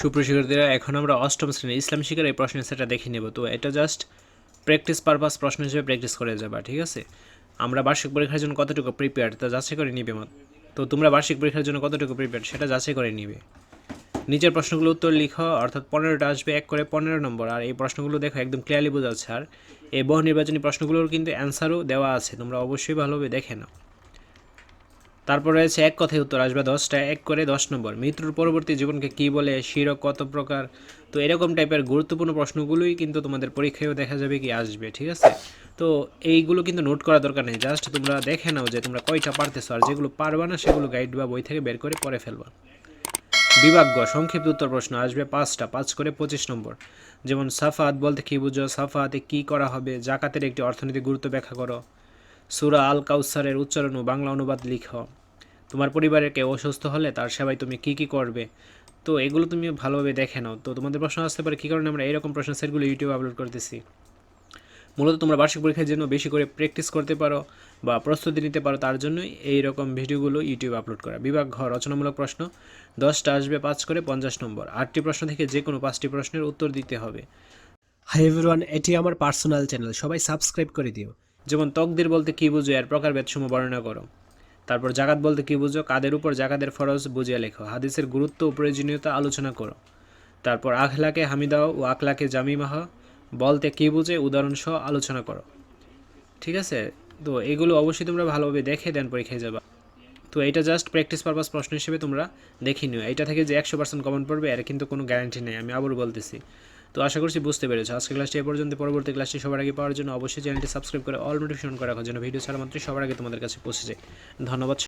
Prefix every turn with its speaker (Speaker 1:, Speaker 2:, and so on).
Speaker 1: সুপ্রশিক্ষার্থীরা এখন আমরা অষ্টম শ্রেণি ইসলাম শিকার এই প্রশ্নের সেটা দেখে নেব। তো এটা জাস্ট প্র্যাকটিস পারপাস প্রশ্ন হিসেবে প্র্যাকটিস করে যাবা, ঠিক আছে? আমরা বার্ষিক পরীক্ষার জন্য কতটুকু প্রিপেয়ার তা যাচাই করে নিবে তো তোমরা বার্ষিক পরীক্ষার জন্য কতটুকু প্রিপেয়ার সেটা যাচাই করে নিবে। নিচের প্রশ্নগুলো উত্তর লিখো, অর্থাৎ পনেরোটা আসবে, এক করে পনেরো নম্বর। আর এই প্রশ্নগুলো দেখো একদম ক্লিয়ারলি বোঝা যাচ্ছে। আর এই বহু নির্বাচনী প্রশ্নগুলোর কিন্তু অ্যান্সারও দেওয়া আছে, তোমরা অবশ্যই ভালোভাবে দেখে নাও। তারপর রয়েছে এক কথায় উত্তর, আসবে দশটা, এক করে দশ নম্বর। মৃত্যুর পরবর্তী জীবনকে কী বলে, শিরক কত প্রকার? তো এরকম টাইপের গুরুত্বপূর্ণ প্রশ্নগুলোই কিন্তু তোমাদের পরীক্ষায়ও দেখা যাবে কি আসবে, ঠিক আছে? তো এইগুলো কিন্তু নোট করা দরকার নেই জাস্ট তোমরা দেখে নাও যে তোমরা কয়টা পারতেছো আর যেগুলো পারবা না সেগুলো গাইড বা বই থেকে বের করে পড়ে ফেলবা। বিভাগ্য, সংক্ষিপ্ত উত্তর প্রশ্ন, আসবে পাঁচটা, পাঁচ করে পঁচিশ নম্বর। যেমন সাফাত বলতে কী বুঝো? সাফাতে কী করা হবে? জাকাতের একটি অর্থনৈতিক গুরুত্ব ব্যাখ্যা করো। সুরা আল কাউসারের উচ্চারণ ও বাংলা অনুবাদ লিখো। তোমার পরিবারের কেউ অসুস্থ হলে তার সেবায় তুমি কী কী করবে? তো এগুলো তুমি ভালোভাবে দেখে নাও। তো তোমাদের প্রশ্ন আসতে পারে কী কারণে আমরা এরকম প্রশ্ন সেটগুলো ইউটিউবে আপলোড করতেছি? মূলত তোমরা বার্ষিক পরীক্ষার জন্য বেশি করে প্র্যাকটিস করতে পারো বা প্রস্তুতি নিতে পারো তার জন্যই এই রকম ভিডিওগুলো ইউটিউবে আপলোড করা। বিভাগ ঘর রচনামূলক প্রশ্ন দশটা আসবে পাঁচ করে পঞ্চাশ নম্বর। আটটি প্রশ্ন থেকে যে কোনো পাঁচটি প্রশ্নের উত্তর দিতে হবে।
Speaker 2: হাই এভরিওয়ান এটি আমার পার্সোনাল চ্যানেল সবাই সাবস্ক্রাইব করে দিও।
Speaker 1: যেমন তকদির বলতে কী বুঝো এর প্রকারভেদসমূহ বর্ণনা করো। তারপর জাকাত বলতে কী বুঝো? কাদের উপর জাকাতের ফরজ বুঝিয়ে লেখো। হাদিসের গুরুত্ব ও প্রয়োজনীয়তা আলোচনা করো। তারপর আখলাকে হামিদাহ ও আখলাকে জামিমাহ বলতে কী বুঝে? উদাহরণসহ আলোচনা করো। ঠিক আছে? তো এগুলো অবশ্যই তোমরা ভালোভাবে দেখে দেন পরীক্ষায় যাবা। তো এটা জাস্ট প্র্যাকটিস পারপাস প্রশ্ন হিসেবে তোমরা দেখে নিও। এটা থেকে যে একশো পার্সেন্ট কমন পড়বে, এর কিন্তু কোনো গ্যারান্টি নেই। আমি আবার বলতেছি। তো আশা করছি বুঝতে পেরেছ। আজকে ক্লাসটি এ পর্যন্ত। পরবর্তী ক্লাসটি সবার আগে পাওয়ার জন্য অবশ্যই চ্যানেলটি সাবস্ক্রাইব করে অল নোটিফিকেশন করে রাখো যেন ভিডিও ছাড়া মাত্রই সবার আগে তোমাদের কাছে পৌঁছে যায়। ধন্যবাদ।